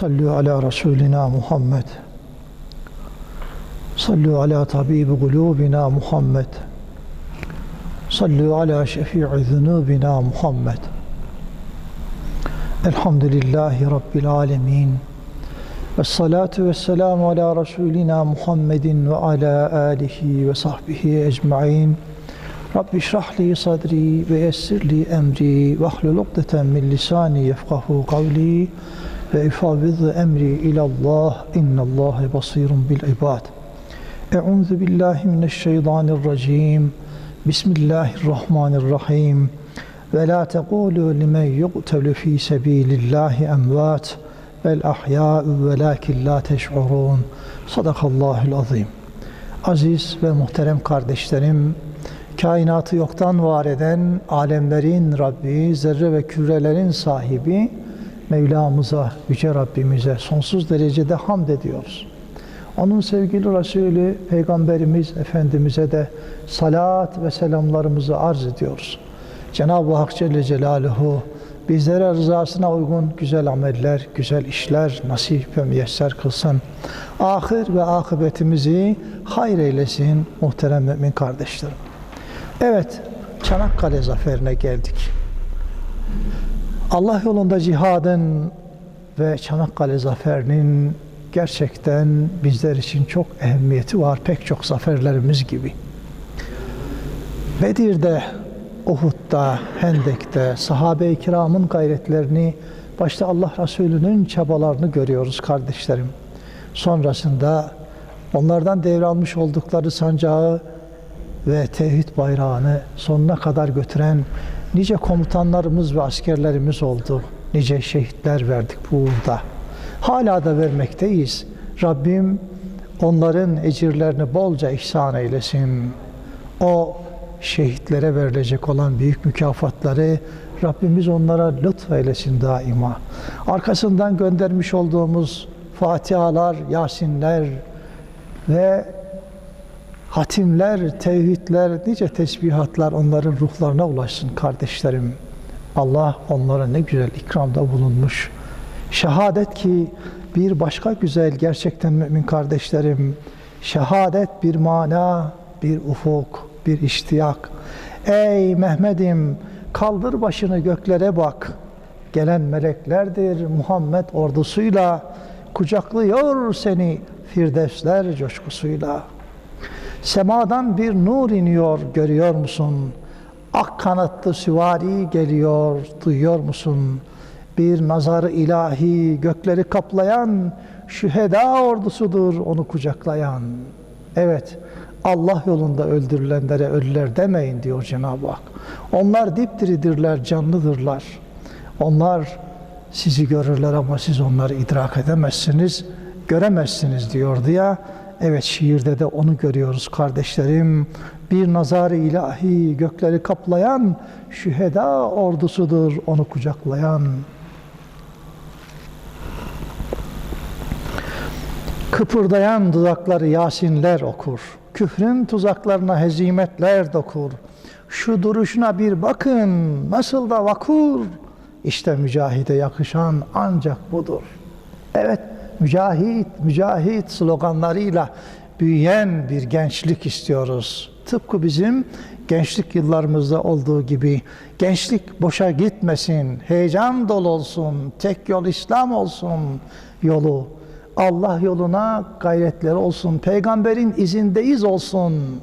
صلوا على رسولنا محمد. صلوا على طبيب قلوبنا محمد. صلوا على شفيع ذنوبنا محمد. الحمد لله رب العالمين. والصلاة والسلام على رسولنا محمد وعلى آله وصحبه أجمعين. رب اشرح لي صدري ويسر لي أمري واحلل عقدة من لساني يفقه قولي. Ve ifavviz emri ilallah innallâhe basirun bil ibad. Euzu billahi mineşşeytanirracim. Bismillahirrahmanirrahim. Ve la tekulu limen yuqtelu fi sebilillahi emvat bel ahya'u velakin la teş'urun. Sadakallahul azim. Aziz ve muhterem kardeşlerim, kainatı yoktan var eden alemlerin Rabbi, zerre ve kürelerin sahibi Mevlamıza, Yüce Rabbimize sonsuz derecede hamd ediyoruz. Onun sevgili Resulü Peygamberimiz Efendimiz'e de salat ve selamlarımızı arz ediyoruz. Cenab-ı Hak Celle Celaluhu bizlere rızasına uygun güzel ameller, güzel işler nasip ve müyesser kılsın. Ahir ve akıbetimizi hayır eylesin muhterem mümin kardeşlerim. Evet, Çanakkale zaferine geldik. Allah yolunda cihadın ve Çanakkale zaferinin gerçekten bizler için çok ehemmiyeti var. Pek çok zaferlerimiz gibi. Bedir'de, Uhud'da, Hendek'te sahabe-i kiramın gayretlerini, başta Allah Resulü'nün çabalarını görüyoruz kardeşlerim. Sonrasında onlardan devralmış oldukları sancağı ve tevhid bayrağını sonuna kadar götüren nice komutanlarımız ve askerlerimiz oldu. Nice şehitler verdik bu uğurda. Hala da vermekteyiz. Rabbim onların ecirlerini bolca ihsan eylesin. O şehitlere verilecek olan büyük mükafatları Rabbimiz onlara lütfeylesin daima. Arkasından göndermiş olduğumuz Fatihalar, Yasinler ve hatimler, tevhidler, nice tesbihatlar onların ruhlarına ulaşsın kardeşlerim. Allah onlara ne güzel ikramda bulunmuş. Şehadet ki bir başka güzel gerçekten mümin kardeşlerim. Şehadet bir mana, bir ufuk, bir iştiyak. Ey Mehmet'im kaldır başını göklere bak. Gelen meleklerdir Muhammed ordusuyla kucaklıyor seni firdevsler coşkusuyla. Semadan bir nur iniyor görüyor musun? Ak kanatlı süvari geliyor duyuyor musun? Bir nazar ilahi gökleri kaplayan şüheda ordusudur onu kucaklayan. Evet Allah yolunda öldürülenlere ölüler demeyin diyor Cenab-ı Hak. Onlar dipdiridirler, canlıdırlar. Onlar sizi görürler ama siz onları idrak edemezsiniz, göremezsiniz diyordu ya. Evet şiirde de onu görüyoruz kardeşlerim. Bir nazar ilahi gökleri kaplayan şüheda ordusudur onu kucaklayan. Kıpırdayan dudakları Yasinler okur. Küfrün tuzaklarına hezimetler dokur. Şu duruşuna bir bakın nasıl da vakur. İşte mücahide yakışan ancak budur. Evet mücahit, mücahit sloganlarıyla büyüyen bir gençlik istiyoruz. Tıpkı bizim gençlik yıllarımızda olduğu gibi gençlik boşa gitmesin, heyecan dolu olsun, tek yol İslam olsun yolu. Allah yoluna gayretleri olsun, peygamberin izindeyiz olsun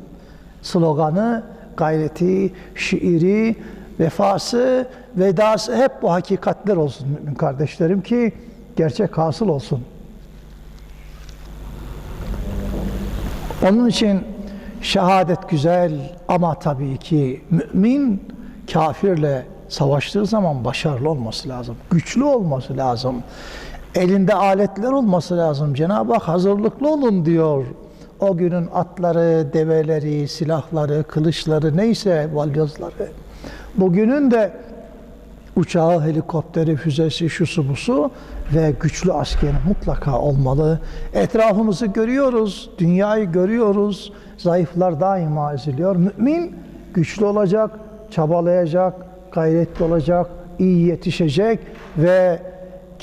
sloganı, gayreti, şiiri, vefası, vedası hep bu hakikatler olsun kardeşlerim ki gerçek hasıl olsun. Onun için şehadet güzel ama tabii ki mümin kafirle savaştığı zaman başarılı olması lazım. Güçlü olması lazım. Elinde aletler olması lazım. Cenab-ı Hak hazırlıklı olun diyor. O günün atları, develeri, silahları, kılıçları neyse balyozları. Bugünün de uçağı, helikopteri, füzesi, şusu busu ve güçlü asker mutlaka olmalı. Etrafımızı görüyoruz, dünyayı görüyoruz. Zayıflar daima eziliyor. Mümin güçlü olacak, çabalayacak, gayretli olacak, iyi yetişecek ve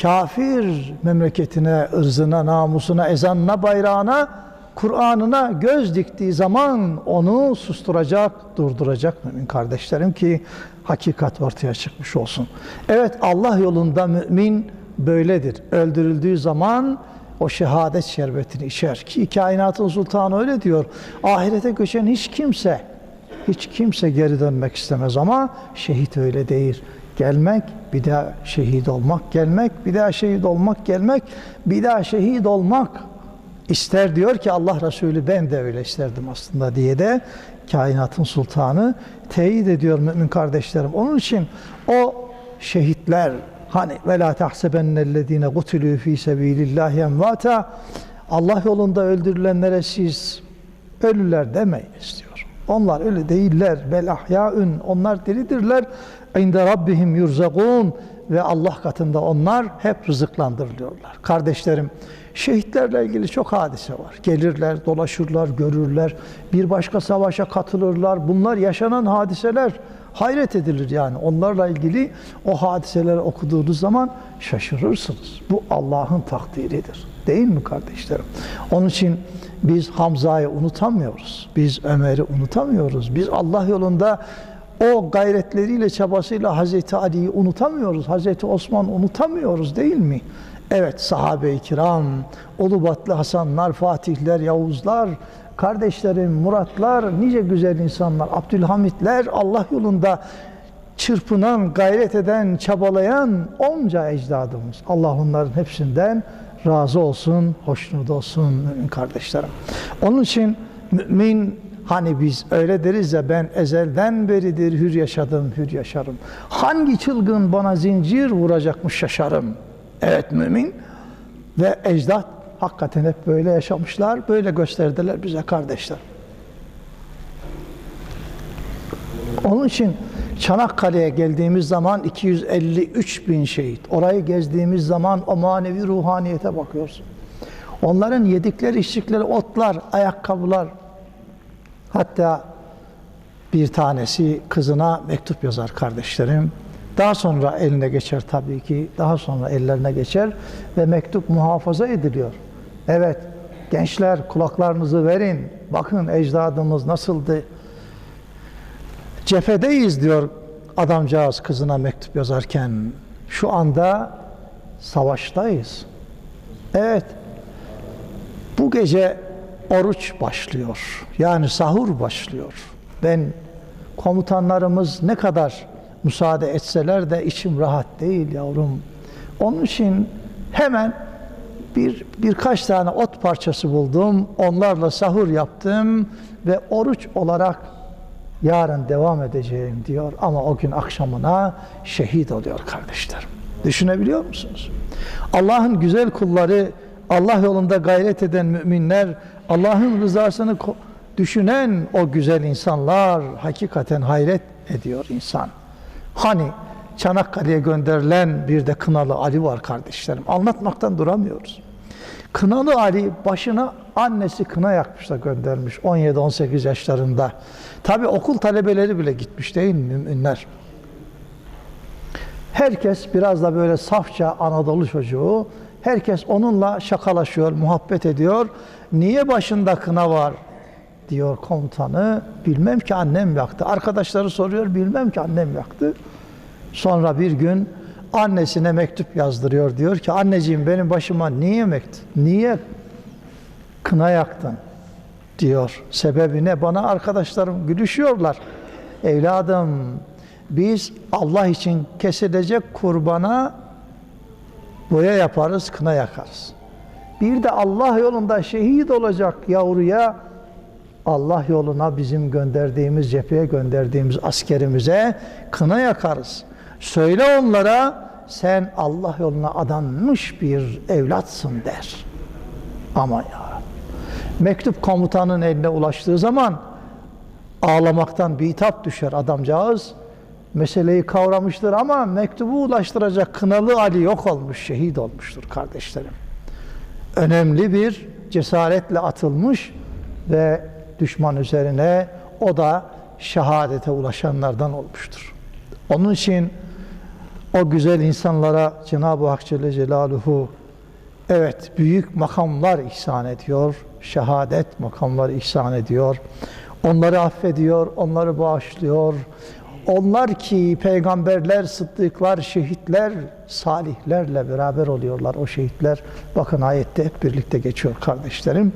kafir memleketine, ırzına, namusuna, ezanına, bayrağına, Kur'an'ına göz diktiği zaman onu susturacak, durduracak mümin kardeşlerim ki hakikat ortaya çıkmış olsun. Evet Allah yolunda mümin böyledir. Öldürüldüğü zaman o şehadet şerbetini içer ki kainatın sultanı öyle diyor. Ahirete göçen hiç kimse hiç kimse geri dönmek istemez ama şehit öyle değil. Gelmek, bir daha şehit olmak, gelmek, bir daha şehit olmak, gelmek, bir daha şehit olmak ister diyor ki Allah Resulü ben de öyle isterdim aslında diye de kainatın sultanı teyit ediyor mümin kardeşlerim. Onun için o şehitler hani ve la tahsebennellezine kutilü fi sebilillahi emvata Allah yolunda öldürülenlere siz ölüler demeyin istiyor. Onlar öyle değiller. Bel ahyaun. Onlar diridirler. İnde rabbihim yurzakun ve Allah katında onlar hep rızıklandırılıyorlar. Kardeşlerim, şehitlerle ilgili çok hadise var. Gelirler, dolaşırlar, görürler. Bir başka savaşa katılırlar. Bunlar yaşanan hadiseler. Hayret edilir yani. Onlarla ilgili o hadiseleri okuduğunuz zaman şaşırırsınız. Bu Allah'ın takdiridir. Değil mi kardeşlerim? Onun için biz Hamza'yı unutamıyoruz. Biz Ömer'i unutamıyoruz. Biz Allah yolunda o gayretleriyle, çabasıyla Hazreti Ali'yi unutamıyoruz. Hazreti Osman unutamıyoruz değil mi? Evet sahabe-i kiram, Ulubatlı Hasanlar, Fatihler, Yavuzlar, kardeşlerim, Muratlar, nice güzel insanlar, Abdülhamitler Allah yolunda çırpınan, gayret eden, çabalayan onca ecdadımız. Allah onların hepsinden razı olsun, hoşnut olsun kardeşlerim. Onun için mümin hani biz öyle deriz ya ben ezelden beridir hür yaşadım, hür yaşarım. Hangi çılgın bana zincir vuracakmış şaşarım. Evet mümin ve ecdat hakikaten hep böyle yaşamışlar, böyle gösterdiler bize kardeşler. Onun için Çanakkale'ye geldiğimiz zaman 253 bin şehit. Orayı gezdiğimiz zaman o manevi ruhaniyete bakıyorsun. Onların yedikleri, içtikleri otlar, ayakkabılar. Hatta bir tanesi kızına mektup yazar kardeşlerim. Daha sonra eline geçer tabii ki. Daha sonra ellerine geçer ve mektup muhafaza ediliyor. Evet, gençler kulaklarınızı verin. Bakın ecdadımız nasıldı. Cephedeyiz diyor adamcağız kızına mektup yazarken. Şu anda savaştayız. Evet. Bu gece oruç başlıyor. Yani sahur başlıyor. Ben komutanlarımız ne kadar müsaade etseler de içim rahat değil yavrum. Onun için hemen bir birkaç tane ot parçası buldum. Onlarla sahur yaptım ve oruç olarak yarın devam edeceğim diyor ama o gün akşamına şehit oluyor kardeşlerim. Düşünebiliyor musunuz? Allah'ın güzel kulları, Allah yolunda gayret eden müminler, Allah'ın rızasını düşünen o güzel insanlar hakikaten hayret ediyor insan. Hani Çanakkale'ye gönderilen bir de Kınalı Ali var kardeşlerim. Anlatmaktan duramıyoruz. Kınalı Ali başına annesi kına yakmış da göndermiş 17-18 yaşlarında. Tabi okul talebeleri bile gitmiş değil mi müminler? Herkes biraz da böyle safça Anadolu çocuğu. Herkes onunla şakalaşıyor, muhabbet ediyor. Niye başında kına var diyor komutanı. Bilmem ki annem yaktı. Arkadaşları soruyor, bilmem ki annem yaktı. Sonra bir gün annesine mektup yazdırıyor. Diyor ki anneciğim benim başıma niye mektup, niye kına yaktın? diyor. Sebebi ne? Bana arkadaşlarım gülüşüyorlar. Evladım biz Allah için kesilecek kurbana boya yaparız, kına yakarız. Bir de Allah yolunda şehit olacak yavruya Allah yoluna bizim gönderdiğimiz, cepheye gönderdiğimiz askerimize kına yakarız. Söyle onlara sen Allah yoluna adanmış bir evlatsın der. Ama ya mektup komutanın eline ulaştığı zaman ağlamaktan bitap düşer adamcağız. Meseleyi kavramıştır ama mektubu ulaştıracak kınalı Ali yok olmuş, şehit olmuştur kardeşlerim. Önemli bir cesaretle atılmış ve düşman üzerine o da şehadete ulaşanlardan olmuştur. Onun için O güzel insanlara Cenab-ı Hak Celle Celaluhu evet büyük makamlar ihsan ediyor. Şehadet makamları ihsan ediyor. Onları affediyor, onları bağışlıyor. Onlar ki peygamberler, sıddıklar, şehitler, salihlerle beraber oluyorlar o şehitler. Bakın ayette hep birlikte geçiyor kardeşlerim.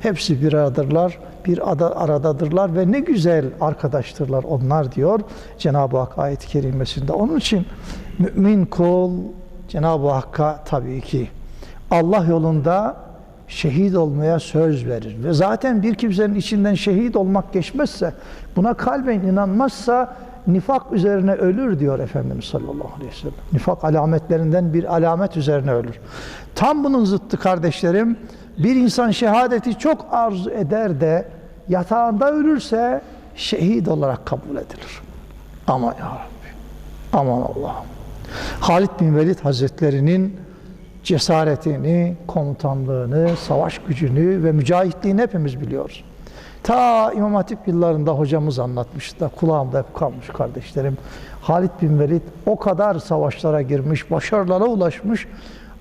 Hepsi bir aradırlar, bir ada, aradadırlar ve ne güzel arkadaştırlar onlar diyor Cenab-ı Hak ayet-i kerimesinde. Onun için mümin kul Cenab-ı Hakk'a tabii ki Allah yolunda şehit olmaya söz verir. Ve zaten bir kimsenin içinden şehit olmak geçmezse, buna kalben inanmazsa nifak üzerine ölür diyor Efendimiz sallallahu aleyhi ve sellem. Nifak alametlerinden bir alamet üzerine ölür. Tam bunun zıttı kardeşlerim. Bir insan şehadeti çok arzu eder de yatağında ölürse şehit olarak kabul edilir. Aman ya Rabbi. Aman Allah'ım. Halid bin Velid Hazretleri'nin cesaretini, komutanlığını, savaş gücünü ve mücahitliğini hepimiz biliyoruz. Ta İmam Hatip yıllarında hocamız anlatmıştı da kulağımda hep kalmış kardeşlerim. Halid bin Velid o kadar savaşlara girmiş, başarılara ulaşmış.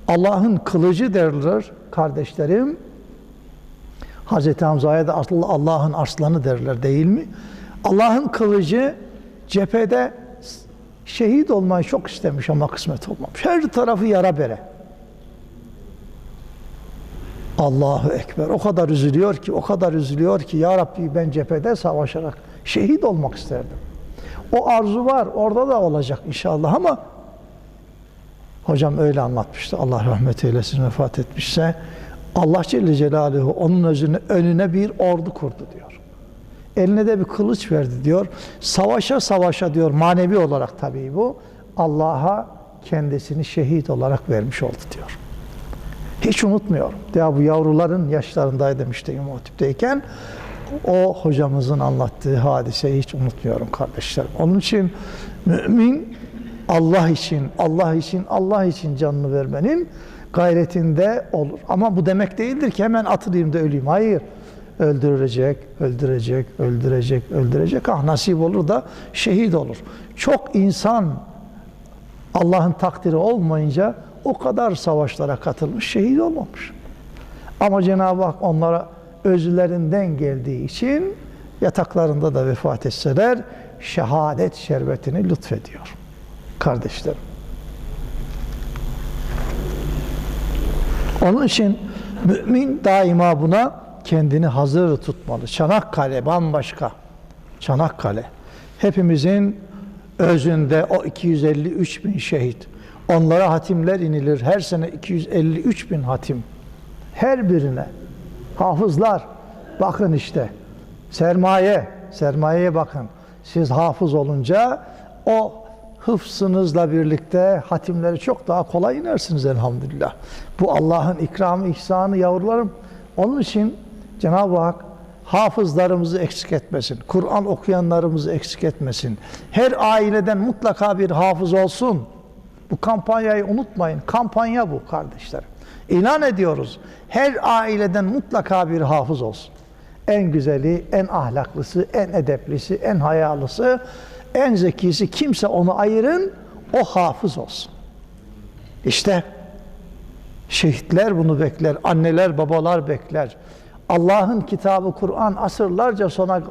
Allah'ın kılıcı derler kardeşlerim. Hazreti Hamza'ya da Allah'ın arslanı derler değil mi? Allah'ın kılıcı cephede şehit olmayı çok istemiş ama kısmet olmamış. Her tarafı yara bere. Allahu Ekber. O kadar üzülüyor ki, o kadar üzülüyor ki Ya Rabbi ben cephede savaşarak şehit olmak isterdim. O arzu var, orada da olacak inşallah ama hocam öyle anlatmıştı. Allah rahmet eylesin vefat etmişse Allah Celle Celaluhu onun özüne, önüne bir ordu kurdu diyor. Eline de bir kılıç verdi diyor. Savaşa savaşa diyor manevi olarak tabii bu. Allah'a kendisini şehit olarak vermiş oldu diyor. Hiç unutmuyorum. Ya bu yavruların yaşlarındaydım işte İmam Hatip'teyken. O hocamızın anlattığı hadiseyi hiç unutmuyorum kardeşlerim. Onun için mümin Allah için, Allah için, Allah için canını vermenin gayretinde olur. Ama bu demek değildir ki hemen atılayım da öleyim. Hayır. Öldürecek, öldürecek, öldürecek, öldürecek. Ah nasip olur da şehit olur. Çok insan Allah'ın takdiri olmayınca o kadar savaşlara katılmış, şehit olmamış. Ama Cenab-ı Hak onlara özlerinden geldiği için yataklarında da vefat etseler şehadet şerbetini lütfediyor. Kardeşlerim. Onun için mümin daima buna kendini hazır tutmalı. Çanakkale bambaşka. Çanakkale. Hepimizin özünde o 253 bin şehit. Onlara hatimler inilir. Her sene 253 bin hatim. Her birine. Hafızlar. Bakın işte. Sermaye. Sermayeye bakın. Siz hafız olunca o hıfzınızla birlikte hatimleri çok daha kolay inersiniz elhamdülillah. Bu Allah'ın ikramı, ihsanı yavrularım. Onun için Cenab-ı Hak hafızlarımızı eksik etmesin. Kur'an okuyanlarımızı eksik etmesin. Her aileden mutlaka bir hafız olsun. Bu kampanyayı unutmayın. Kampanya bu kardeşlerim. İlan ediyoruz. Her aileden mutlaka bir hafız olsun. En güzeli, en ahlaklısı, en edeplisi, en hayalısı, en zekisi kimse onu ayırın, o hafız olsun. İşte şehitler bunu bekler, anneler, babalar bekler. Allah'ın kitabı Kur'an asırlarca sona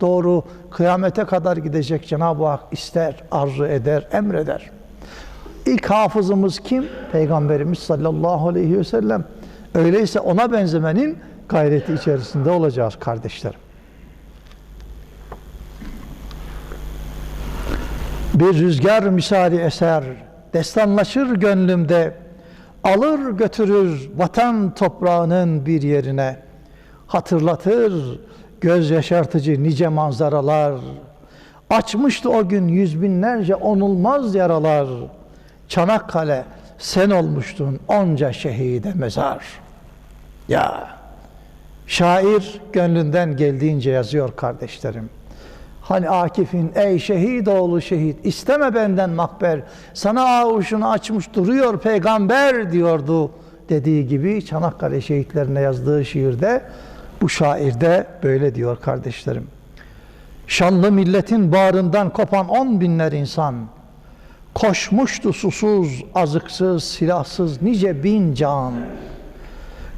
doğru kıyamete kadar gidecek Cenab-ı Hak ister, arzu eder, emreder. İlk hafızımız kim? Peygamberimiz sallallahu aleyhi ve sellem. Öyleyse ona benzemenin gayreti içerisinde olacağız kardeşlerim. Bir rüzgar misali eser, destanlaşır gönlümde, alır götürür vatan toprağının bir yerine, hatırlatır göz yaşartıcı nice manzaralar, açmıştı o gün yüz binlerce onulmaz yaralar, Çanakkale sen olmuştun onca şehide mezar. Ya şair gönlünden geldiğince yazıyor kardeşlerim. Hani Akif'in ey şehit oğlu şehit isteme benden makber sana avuşunu açmış duruyor peygamber diyordu dediği gibi Çanakkale şehitlerine yazdığı şiirde bu şairde böyle diyor kardeşlerim. Şanlı milletin bağrından kopan on binler insan Koşmuştu susuz, azıksız, silahsız nice bin can.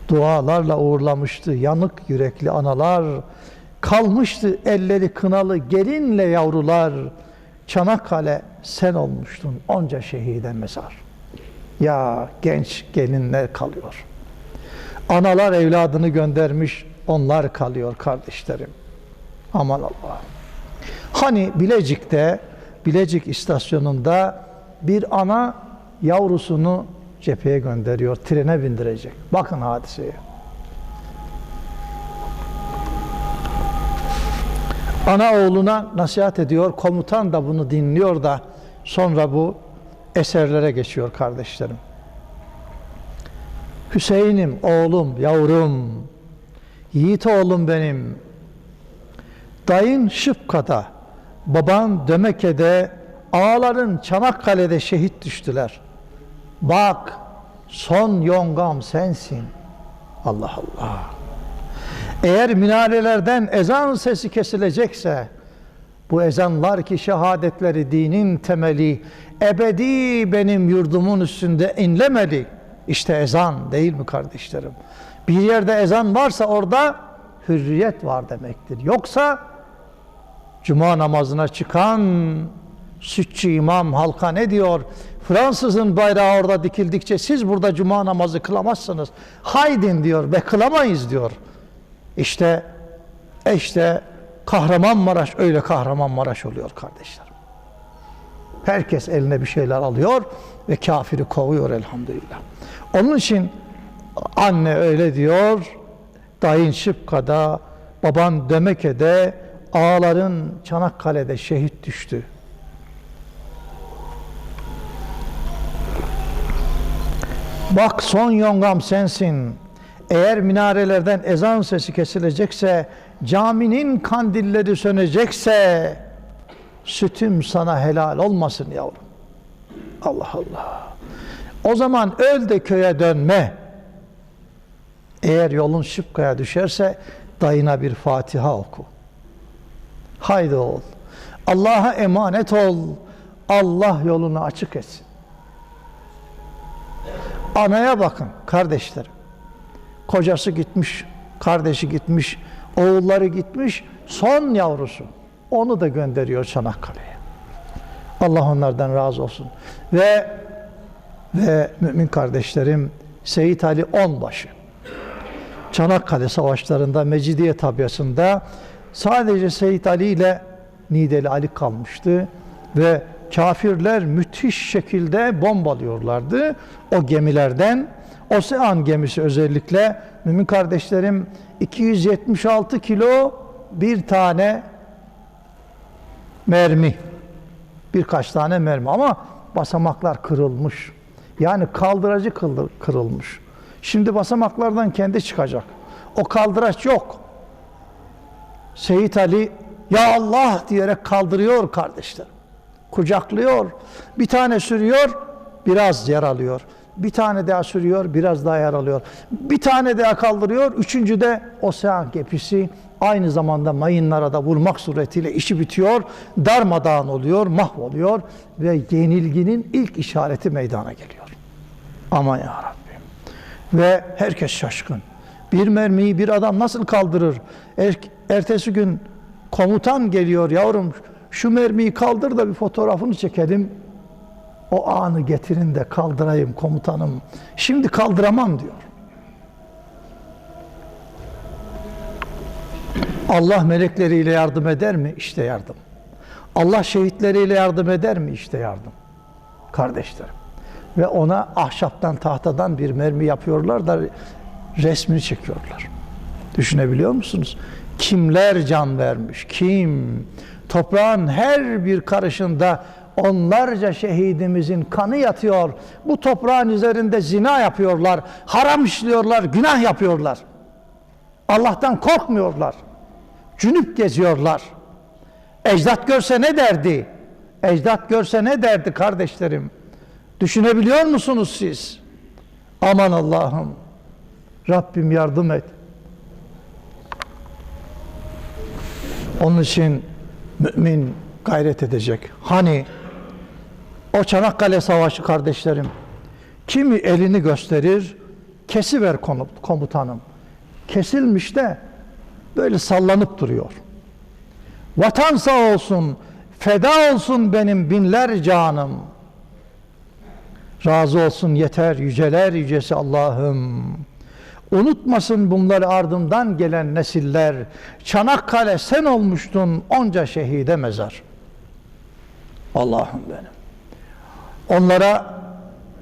Dualarla uğurlamıştı yanık yürekli analar. Kalmıştı elleri kınalı gelinle yavrular. Çanakkale sen olmuştun onca şehide mezar. Ya genç gelinler kalıyor. Analar evladını göndermiş, onlar kalıyor kardeşlerim. Aman Allah'ım. Hani Bilecik'te, Bilecik istasyonunda bir ana yavrusunu cepheye gönderiyor, trene bindirecek. Bakın hadiseye. Ana oğluna nasihat ediyor, komutan da bunu dinliyor da sonra bu eserlere geçiyor kardeşlerim. Hüseyin'im, oğlum, yavrum, yiğit oğlum benim, dayın Şıpka'da, baban Dömeke'de, ağaların Çanakkale'de şehit düştüler. Bak, son yongam sensin. Allah Allah. Eğer minarelerden ezan sesi kesilecekse, bu ezanlar ki şehadetleri dinin temeli, ebedi benim yurdumun üstünde inlemeli. İşte ezan değil mi kardeşlerim? Bir yerde ezan varsa orada hürriyet var demektir. Yoksa cuma namazına çıkan sütçü imam halka ne diyor? Fransızın bayrağı orada dikildikçe siz burada cuma namazı kılamazsınız. Haydin diyor ve kılamayız diyor. İşte işte Kahramanmaraş öyle Kahramanmaraş oluyor kardeşlerim. Herkes eline bir şeyler alıyor ve kafiri kovuyor elhamdülillah. Onun için anne öyle diyor, dayın Şıpka'da, baban Dömeke'de, ağaların Çanakkale'de şehit düştü. Bak son yongam sensin. Eğer minarelerden ezan sesi kesilecekse, caminin kandilleri sönecekse, sütüm sana helal olmasın yavrum. Allah Allah. O zaman öl de köye dönme. Eğer yolun şıpkaya düşerse dayına bir Fatiha oku. Haydi ol. Allah'a emanet ol. Allah yolunu açık etsin. Anaya bakın kardeşlerim. Kocası gitmiş, kardeşi gitmiş, oğulları gitmiş, son yavrusu. Onu da gönderiyor Çanakkale'ye. Allah onlardan razı olsun. Ve ve mümin kardeşlerim Seyit Ali Onbaşı Çanakkale savaşlarında Mecidiye tabiasında sadece Seyit Ali ile Nideli Ali kalmıştı ve kafirler müthiş şekilde bombalıyorlardı o gemilerden. Osean gemisi özellikle mümin kardeşlerim 276 kilo bir tane mermi birkaç tane mermi ama basamaklar kırılmış. Yani kaldıracı kırılmış. Şimdi basamaklardan kendi çıkacak. O kaldıraç yok. Seyit Ali ya Allah diyerek kaldırıyor kardeşler. Kucaklıyor. Bir tane sürüyor, biraz yer alıyor. Bir tane daha sürüyor, biraz daha yer alıyor. Bir tane daha kaldırıyor, üçüncü de osean gepisi aynı zamanda mayınlara da vurmak suretiyle işi bitiyor, darmadağın oluyor, mahvoluyor ve yenilginin ilk işareti meydana geliyor. Aman ya Rabbim. Ve herkes şaşkın. Bir mermiyi bir adam nasıl kaldırır? Er, ertesi gün komutan geliyor yavrum şu mermiyi kaldır da bir fotoğrafını çekelim. O anı getirin de kaldırayım komutanım. Şimdi kaldıramam diyor. Allah melekleriyle yardım eder mi? İşte yardım. Allah şehitleriyle yardım eder mi? İşte yardım. Kardeşlerim. Ve ona ahşaptan, tahtadan bir mermi yapıyorlar da resmini çekiyorlar. Düşünebiliyor musunuz? Kimler can vermiş? Kim? Toprağın her bir karışında onlarca şehidimizin kanı yatıyor. Bu toprağın üzerinde zina yapıyorlar, haram işliyorlar, günah yapıyorlar. Allah'tan korkmuyorlar. Cünüp geziyorlar. Ecdat görse ne derdi? Ecdat görse ne derdi kardeşlerim? Düşünebiliyor musunuz siz? Aman Allah'ım. Rabbim yardım et. Onun için mümin gayret edecek. Hani O Çanakkale Savaşı kardeşlerim. Kimi elini gösterir, kesiver komutanım. Kesilmiş de böyle sallanıp duruyor. Vatan sağ olsun, feda olsun benim binler canım. Razı olsun yeter yüceler yücesi Allah'ım. Unutmasın bunları ardından gelen nesiller. Çanakkale sen olmuştun onca şehide mezar. Allah'ım benim. Onlara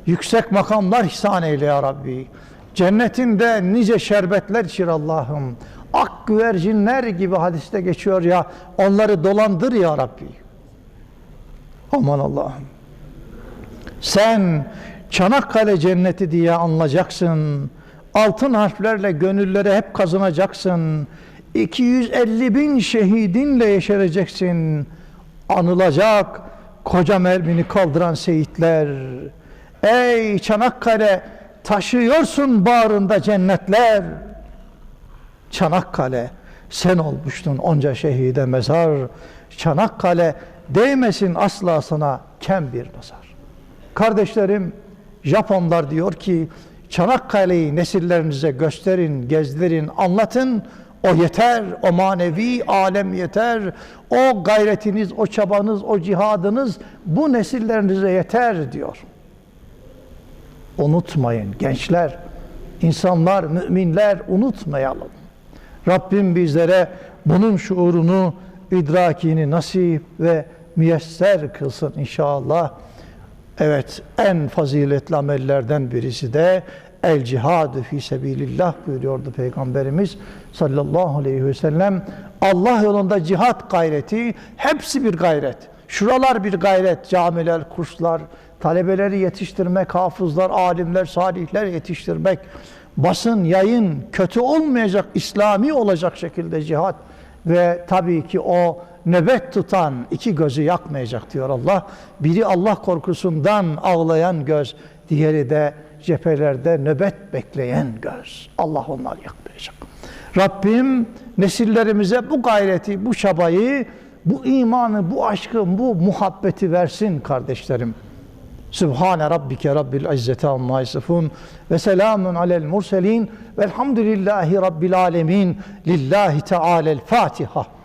yüksek makamlar ihsan eyle ya Rabbi. Cennetinde nice şerbetler içir Allah'ım. Ak güvercinler gibi hadiste geçiyor ya. Onları dolandır ya Rabbi. Aman Allah'ım. Sen Çanakkale cenneti diye anlayacaksın. Altın harflerle gönülleri hep kazanacaksın. 250 bin şehidinle yeşereceksin. Anılacak koca mermini kaldıran seyitler. Ey Çanakkale taşıyorsun bağrında cennetler. Çanakkale sen olmuştun onca şehide mezar. Çanakkale değmesin asla sana kem bir nazar. Kardeşlerim, Japonlar diyor ki Çanakkale'yi nesillerinize gösterin, gezdirin, anlatın. O yeter, o manevi alem yeter. O gayretiniz, o çabanız, o cihadınız bu nesillerinize yeter diyor. Unutmayın gençler, insanlar, müminler unutmayalım. Rabbim bizlere bunun şuurunu, idrakini nasip ve müyesser kılsın inşallah. Evet, en faziletli amellerden birisi de el cihadu fi sebilillah buyuruyordu Peygamberimiz sallallahu aleyhi ve sellem. Allah yolunda cihat gayreti, hepsi bir gayret. Şuralar bir gayret, camiler, kurslar, talebeleri yetiştirmek, hafızlar, alimler, salihler yetiştirmek, basın, yayın kötü olmayacak, İslami olacak şekilde cihat ve tabii ki o nöbet tutan iki gözü yakmayacak diyor Allah. Biri Allah korkusundan ağlayan göz, diğeri de cephelerde nöbet bekleyen göz. Allah onları yakmayacak. Rabbim nesillerimize bu gayreti, bu çabayı, bu imanı, bu aşkı, bu muhabbeti versin kardeşlerim. Sübhane rabbike rabbil izzeti amma yasifun ve selamun alel murselin velhamdülillahi rabbil alemin lillahi teala'l Fatiha.